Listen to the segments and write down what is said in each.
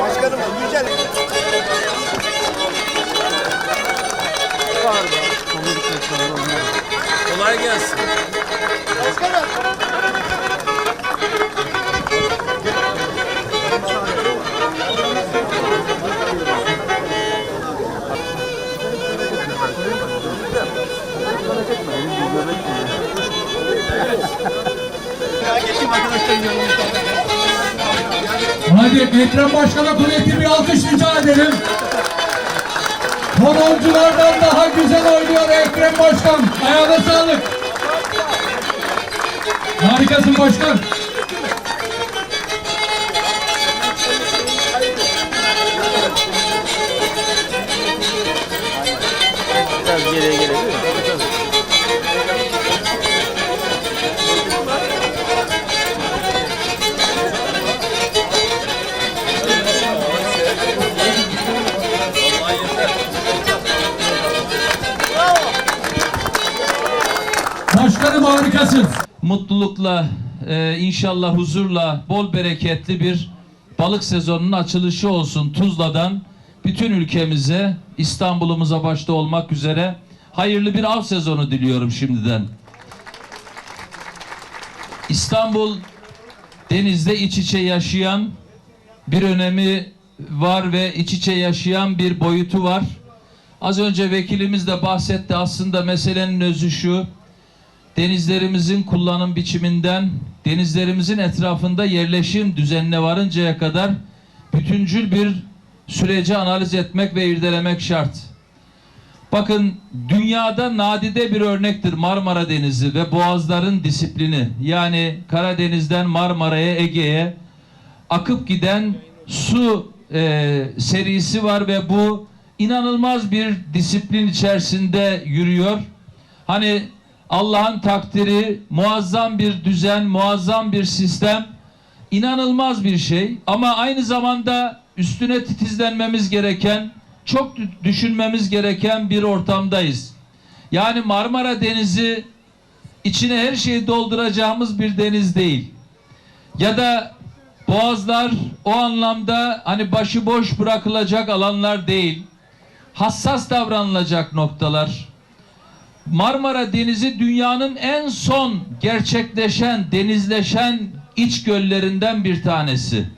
Başkanım güzel. Kolay gelsin. Geçeyim Hadi Ekrem Başkan'a kuvvetli bir alkış rica edelim. Horonculardan daha güzel oynuyor Ekrem Başkan. Ayağına sağlık. Harikasın başkan. Mutlulukla, e, inşallah huzurla, bol bereketli bir balık sezonunun açılışı olsun Tuzla'dan bütün ülkemize, İstanbul'umuza başta olmak üzere hayırlı bir av sezonu diliyorum şimdiden. İstanbul denizde iç içe yaşayan bir önemi var ve iç içe yaşayan bir boyutu var. Az önce vekilimiz de bahsetti aslında meselenin özü şu denizlerimizin kullanım biçiminden denizlerimizin etrafında yerleşim düzenine varıncaya kadar bütüncül bir süreci analiz etmek ve irdelemek şart. Bakın dünyada nadide bir örnektir Marmara Denizi ve boğazların disiplini. Yani Karadeniz'den Marmara'ya, Ege'ye akıp giden su e, serisi var ve bu inanılmaz bir disiplin içerisinde yürüyor. Hani Allah'ın takdiri, muazzam bir düzen, muazzam bir sistem, inanılmaz bir şey. Ama aynı zamanda üstüne titizlenmemiz gereken, çok dü- düşünmemiz gereken bir ortamdayız. Yani Marmara Denizi içine her şeyi dolduracağımız bir deniz değil. Ya da boğazlar o anlamda hani başıboş bırakılacak alanlar değil. Hassas davranılacak noktalar. Marmara Denizi dünyanın en son gerçekleşen, denizleşen iç göllerinden bir tanesi.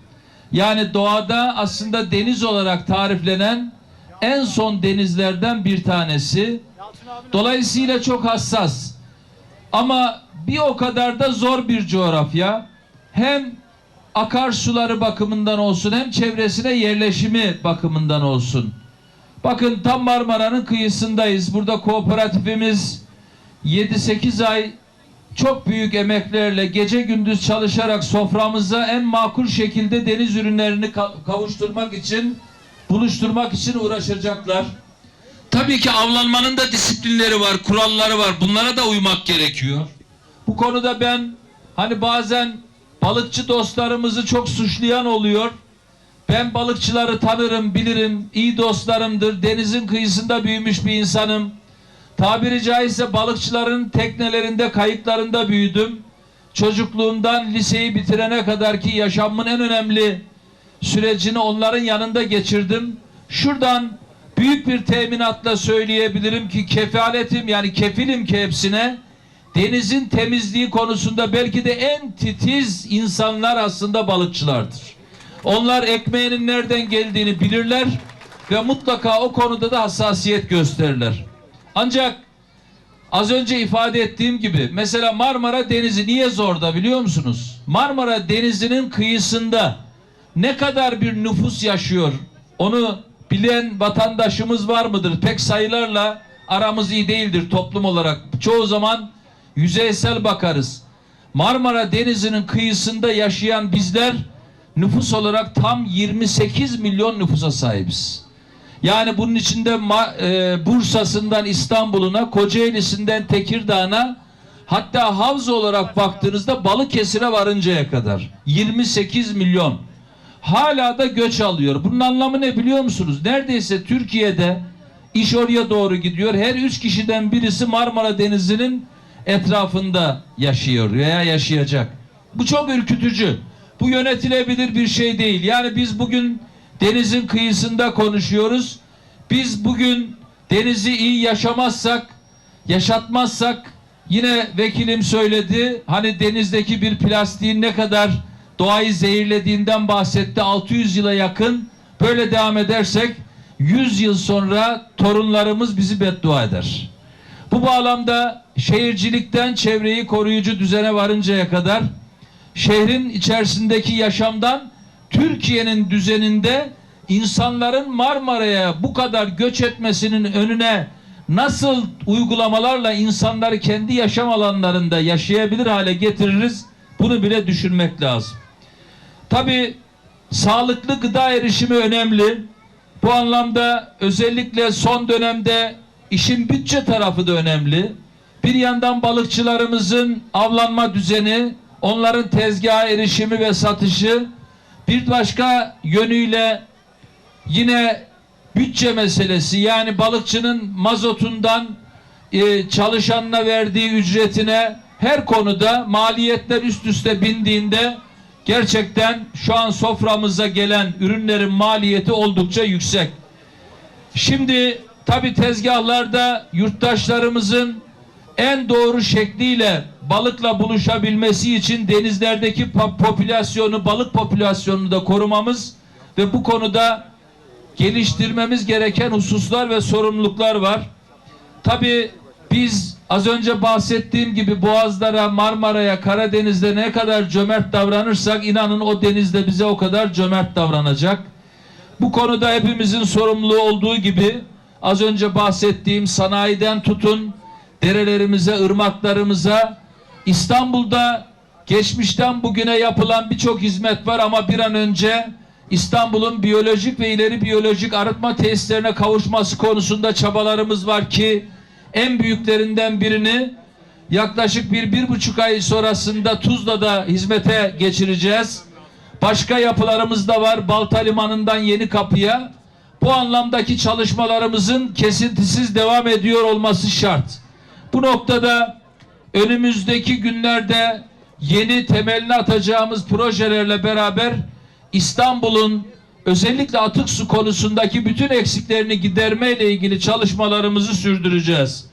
Yani doğada aslında deniz olarak tariflenen en son denizlerden bir tanesi. Dolayısıyla çok hassas. Ama bir o kadar da zor bir coğrafya. Hem akarsuları bakımından olsun hem çevresine yerleşimi bakımından olsun. Bakın tam Marmara'nın kıyısındayız. Burada kooperatifimiz 7-8 ay çok büyük emeklerle gece gündüz çalışarak soframıza en makul şekilde deniz ürünlerini ka- kavuşturmak için, buluşturmak için uğraşacaklar. Tabii ki avlanmanın da disiplinleri var, kuralları var. Bunlara da uymak gerekiyor. Bu konuda ben hani bazen balıkçı dostlarımızı çok suçlayan oluyor. Ben balıkçıları tanırım, bilirim, iyi dostlarımdır. Denizin kıyısında büyümüş bir insanım. Tabiri caizse balıkçıların teknelerinde, kayıklarında büyüdüm. Çocukluğumdan liseyi bitirene kadar ki yaşamımın en önemli sürecini onların yanında geçirdim. Şuradan büyük bir teminatla söyleyebilirim ki kefaletim yani kefilim ki hepsine denizin temizliği konusunda belki de en titiz insanlar aslında balıkçılardır. Onlar ekmeğinin nereden geldiğini bilirler ve mutlaka o konuda da hassasiyet gösterirler. Ancak az önce ifade ettiğim gibi mesela Marmara Denizi niye zorda biliyor musunuz? Marmara Denizi'nin kıyısında ne kadar bir nüfus yaşıyor onu bilen vatandaşımız var mıdır? Pek sayılarla aramız iyi değildir toplum olarak. Çoğu zaman yüzeysel bakarız. Marmara Denizi'nin kıyısında yaşayan bizler nüfus olarak tam 28 milyon nüfusa sahibiz. Yani bunun içinde e, Bursa'sından İstanbul'una, Kocaeli'sinden Tekirdağ'a hatta Havza olarak baktığınızda Balıkesir'e varıncaya kadar 28 milyon. Hala da göç alıyor. Bunun anlamı ne biliyor musunuz? Neredeyse Türkiye'de iş oraya doğru gidiyor. Her üç kişiden birisi Marmara Denizi'nin etrafında yaşıyor veya yaşayacak. Bu çok ürkütücü. Bu yönetilebilir bir şey değil. Yani biz bugün denizin kıyısında konuşuyoruz. Biz bugün denizi iyi yaşamazsak, yaşatmazsak yine vekilim söyledi. Hani denizdeki bir plastiğin ne kadar doğayı zehirlediğinden bahsetti. 600 yıla yakın böyle devam edersek 100 yıl sonra torunlarımız bizi beddua eder. Bu bağlamda şehircilikten çevreyi koruyucu düzene varıncaya kadar şehrin içerisindeki yaşamdan Türkiye'nin düzeninde insanların Marmara'ya bu kadar göç etmesinin önüne nasıl uygulamalarla insanları kendi yaşam alanlarında yaşayabilir hale getiririz bunu bile düşünmek lazım. Tabi sağlıklı gıda erişimi önemli. Bu anlamda özellikle son dönemde işin bütçe tarafı da önemli. Bir yandan balıkçılarımızın avlanma düzeni, onların tezgaha erişimi ve satışı, bir başka yönüyle yine bütçe meselesi yani balıkçının mazotundan e, çalışanına verdiği ücretine her konuda maliyetler üst üste bindiğinde gerçekten şu an soframıza gelen ürünlerin maliyeti oldukça yüksek. Şimdi tabi tezgahlarda yurttaşlarımızın en doğru şekliyle balıkla buluşabilmesi için denizlerdeki po- popülasyonu, balık popülasyonunu da korumamız ve bu konuda geliştirmemiz gereken hususlar ve sorumluluklar var. Tabi biz az önce bahsettiğim gibi Boğazlara, Marmara'ya, Karadeniz'de ne kadar cömert davranırsak inanın o denizde bize o kadar cömert davranacak. Bu konuda hepimizin sorumluluğu olduğu gibi az önce bahsettiğim sanayiden tutun derelerimize, ırmaklarımıza İstanbul'da geçmişten bugüne yapılan birçok hizmet var ama bir an önce İstanbul'un biyolojik ve ileri biyolojik arıtma tesislerine kavuşması konusunda çabalarımız var ki en büyüklerinden birini yaklaşık bir, bir buçuk ay sonrasında Tuzla'da hizmete geçireceğiz. Başka yapılarımız da var. Balta Limanı'ndan Yeni Kapı'ya. Bu anlamdaki çalışmalarımızın kesintisiz devam ediyor olması şart. Bu noktada önümüzdeki günlerde yeni temelini atacağımız projelerle beraber İstanbul'un özellikle atık su konusundaki bütün eksiklerini giderme ile ilgili çalışmalarımızı sürdüreceğiz.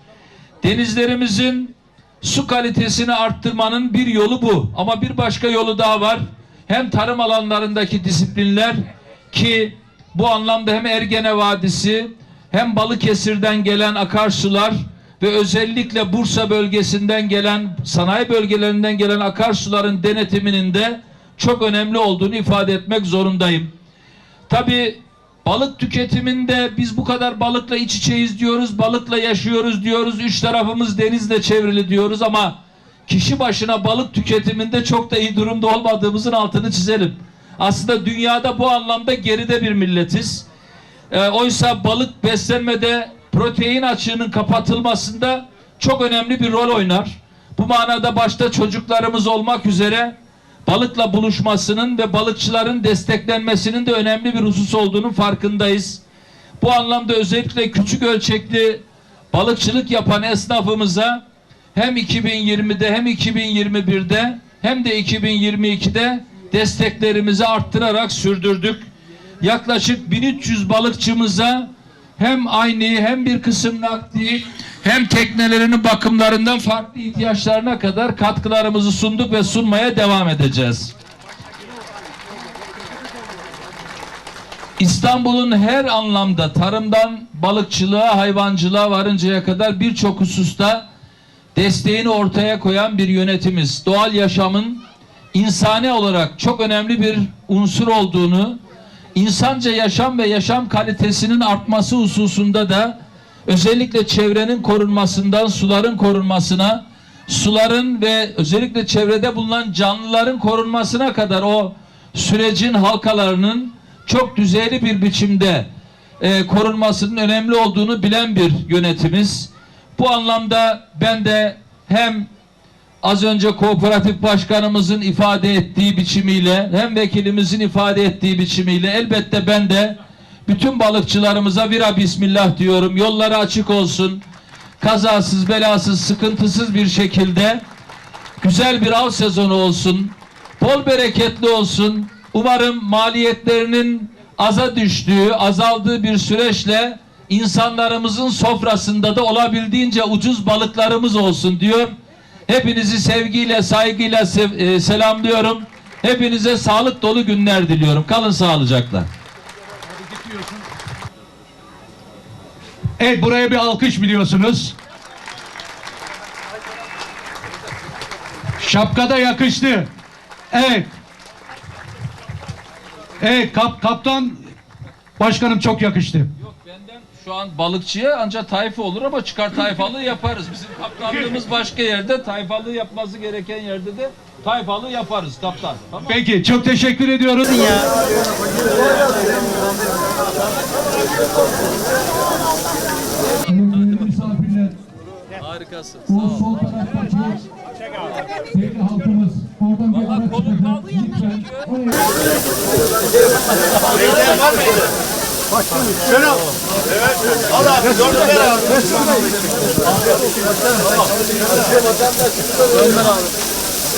Denizlerimizin su kalitesini arttırmanın bir yolu bu. Ama bir başka yolu daha var. Hem tarım alanlarındaki disiplinler ki bu anlamda hem Ergene Vadisi hem Balıkesir'den gelen akarsular ve özellikle Bursa bölgesinden gelen sanayi bölgelerinden gelen akarsuların denetiminin de çok önemli olduğunu ifade etmek zorundayım. Tabi balık tüketiminde biz bu kadar balıkla iç içeyiz diyoruz, balıkla yaşıyoruz diyoruz, üç tarafımız denizle çevrili diyoruz ama kişi başına balık tüketiminde çok da iyi durumda olmadığımızın altını çizelim. Aslında dünyada bu anlamda geride bir milletiz. E, oysa balık beslenmede protein açığının kapatılmasında çok önemli bir rol oynar. Bu manada başta çocuklarımız olmak üzere balıkla buluşmasının ve balıkçıların desteklenmesinin de önemli bir husus olduğunun farkındayız. Bu anlamda özellikle küçük ölçekli balıkçılık yapan esnafımıza hem 2020'de hem 2021'de hem de 2022'de desteklerimizi arttırarak sürdürdük. Yaklaşık 1300 balıkçımıza hem aynı hem bir kısım nakdi hem teknelerinin bakımlarından farklı ihtiyaçlarına kadar katkılarımızı sunduk ve sunmaya devam edeceğiz. İstanbul'un her anlamda tarımdan balıkçılığa, hayvancılığa varıncaya kadar birçok hususta desteğini ortaya koyan bir yönetimiz. Doğal yaşamın insani olarak çok önemli bir unsur olduğunu, insanca yaşam ve yaşam kalitesinin artması hususunda da özellikle çevrenin korunmasından suların korunmasına, suların ve özellikle çevrede bulunan canlıların korunmasına kadar o sürecin halkalarının çok düzeyli bir biçimde e, korunmasının önemli olduğunu bilen bir yönetimiz. Bu anlamda ben de hem az önce kooperatif başkanımızın ifade ettiği biçimiyle hem vekilimizin ifade ettiği biçimiyle elbette ben de bütün balıkçılarımıza vira bismillah diyorum. Yolları açık olsun. Kazasız, belasız, sıkıntısız bir şekilde güzel bir av sezonu olsun. bol bereketli olsun. Umarım maliyetlerinin aza düştüğü, azaldığı bir süreçle insanlarımızın sofrasında da olabildiğince ucuz balıklarımız olsun diyor. Hepinizi sevgiyle, saygıyla sev- e, selamlıyorum. Hepinize sağlık dolu günler diliyorum. Kalın sağlıcakla. Evet buraya bir alkış biliyorsunuz. Şapkada yakıştı. Evet. Evet kap, kaptan başkanım çok yakıştı. Yok benden şu an balıkçıya ancak tayfa olur ama çıkar tayfalığı yaparız. Bizim kaptanlığımız başka yerde, tayfalığı yapması gereken yerde de tayfalığı yaparız kaptan. Tamam. Peki çok teşekkür ediyoruz. Misafirler, Harikasın. bu sol taraftaki sevgili halkımız oradan bir araç kolum kaldı Şöyle al. Evet. Al abi. Dördü ver abi.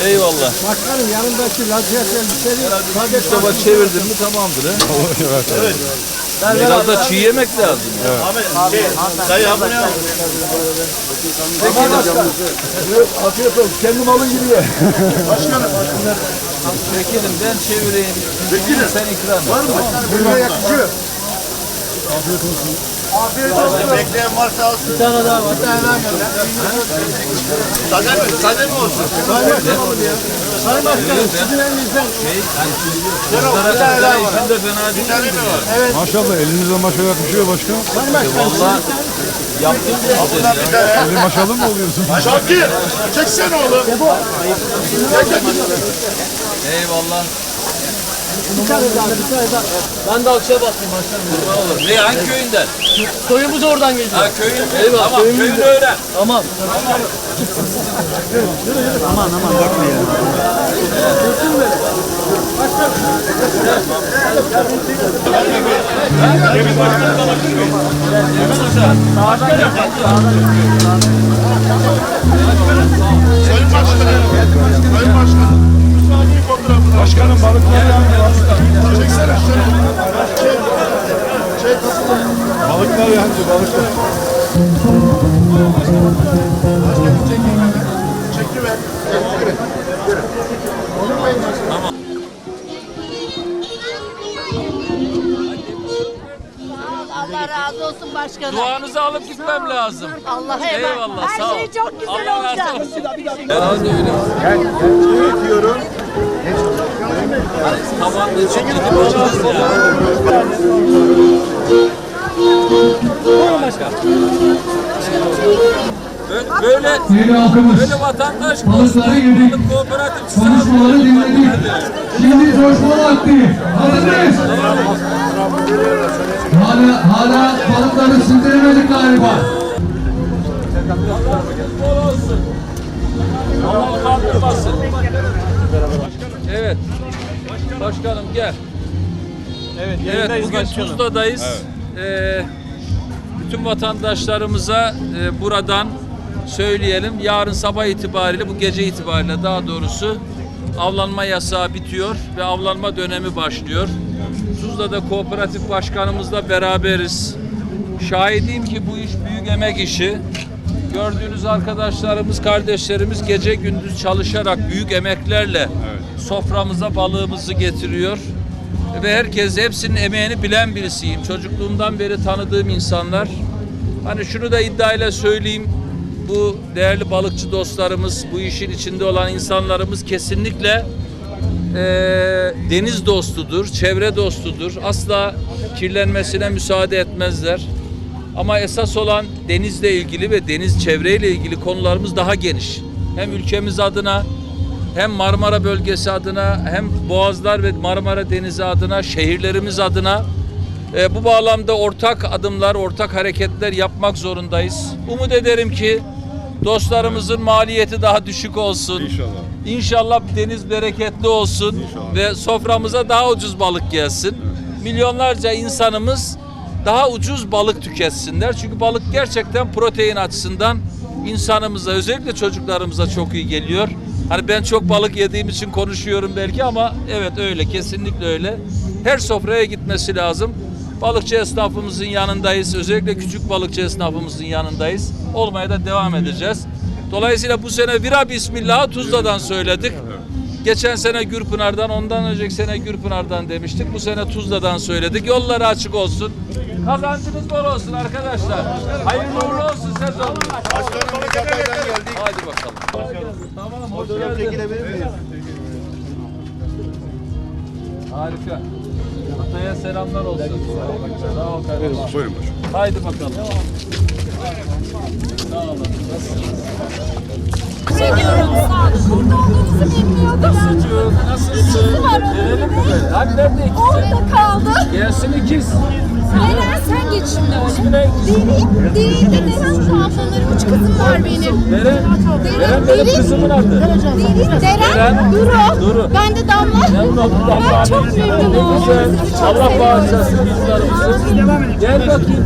Eyvallah. Başkanım yanındaki laciyer elbiseyi İşte bak çevirdin mi tamamdır he. Evet. Biraz da çiğ yemek lazım. Ahmet. Şey, dayı abone al. Afiyet olsun. Kendi malın gibi ye. Başkanım. Vekilim ben çevireyim. Vekilim. Sen ikram et. Var mı? Buraya yakışıyor. Afiyet olsun. Afiyet olsun. Bekleyen varsa alsın. Bir tane daha var. Bir tane daha gönder. Sade mi? Sade mi olsun? Ya? Sayın Başkanım sizin elinizden. Kızlara Bir tane daha var. işin de fena Bir değil. tane mi var? Maşallah elinizde maşa yakışıyor başkanım. Sayın Başkanım. Valla Bundan bir tane. Maşalı mı oluyorsun? Şakir. Çeksene oğlum. Eyvallah. Ben de alçıya bastım başkanım. Ne hangi köyünden? Soyumuz oradan geliyor. Ha köyün. Eyvallah, Tamam köyünü de. öğren. Tamam. Sayın Başkanım. Sayın Başkanım. Fotoğrafını. Başkanım balıkları Çeksene şunu. Çek. Çek. Balıklar yancı balıklar. Başkanım çekeyim hemen. Çekiver. Çekiver. Allah razı olsun başkanım. Duanızı alıp gitmem lazım. Allah'a emanet. Eyvallah, Her sağ ol. şey çok güzel Allah razı olacak. olsun. Herhalde öyle. Çekiyorum. Çok gidip alacağız ya. Bö- Böyle Sevgili halkımız böyle vatandaş balıkları yedik. Konuşmaları dinledik. Şimdi coşma vakti. Hazır mıyız? Hala, hala balıkları sindiremedik galiba. Allah kandırmasın. Evet. Başkanım gel. Evet, Evet bugün Tuzla'dayız. Ee, bütün vatandaşlarımıza e, buradan söyleyelim. Yarın sabah itibariyle bu gece itibariyle daha doğrusu avlanma yasağı bitiyor ve avlanma dönemi başlıyor. Tuzla'da kooperatif başkanımızla beraberiz. Şahidiyim ki bu iş büyük emek işi. Gördüğünüz arkadaşlarımız, kardeşlerimiz gece gündüz çalışarak büyük emeklerle soframıza balığımızı getiriyor ve herkes hepsinin emeğini bilen birisiyim. Çocukluğumdan beri tanıdığım insanlar. Hani şunu da iddiayla söyleyeyim. Bu değerli balıkçı dostlarımız, bu işin içinde olan insanlarımız kesinlikle eee, deniz dostudur, çevre dostudur. Asla kirlenmesine müsaade etmezler. Ama esas olan denizle ilgili ve deniz çevreyle ilgili konularımız daha geniş. Hem ülkemiz adına hem Marmara bölgesi adına hem Boğazlar ve Marmara Denizi adına şehirlerimiz adına e, bu bağlamda ortak adımlar, ortak hareketler yapmak zorundayız. Umut ederim ki dostlarımızın maliyeti daha düşük olsun. İnşallah. İnşallah deniz bereketli olsun ve soframıza daha ucuz balık gelsin. Milyonlarca insanımız daha ucuz balık tüketsinler. Çünkü balık gerçekten protein açısından insanımıza özellikle çocuklarımıza çok iyi geliyor. Hani ben çok balık yediğim için konuşuyorum belki ama evet öyle kesinlikle öyle. Her sofraya gitmesi lazım. Balıkçı esnafımızın yanındayız. Özellikle küçük balıkçı esnafımızın yanındayız. Olmaya da devam edeceğiz. Dolayısıyla bu sene Vira Bismillah'ı Tuzla'dan söyledik. Geçen sene Gürpınar'dan, ondan önceki sene Gürpınar'dan demiştik. Bu sene Tuzla'dan söyledik. Yolları açık olsun. Kazancınız bol olsun arkadaşlar. Hayırlı uğurlu olsun sezon. Başkanım biz Hatay'dan geldik. Hadi bakalım. Tamam, hoş geldin. çekilebilir miyiz? Harika. Hatay'a selamlar olsun. Sağ ol kardeşim. Buyurun başkanım. Haydi bakalım. Sağ olun. Seviyorum sağ olun. Burada olmanızı bilmiyordum. Nasılsın? Nasılsın? Var Verelim mi böyle? Hadi nerede ikisi? Orada kaldı. Gelsin ikiz. Eren sen geç şimdi öyle. Değil, değil de Deren ablalarım üç kızım var benim. Deren, Deren benim kızımın adı. Değil, Deren, Deren. Duru. Duru. Ben de Damla. Memnun oldum. Ben çok memnun Ne güzel. Sizi çok Allah seviyorum. bağışlasın bizlerimizi. Gel bakayım.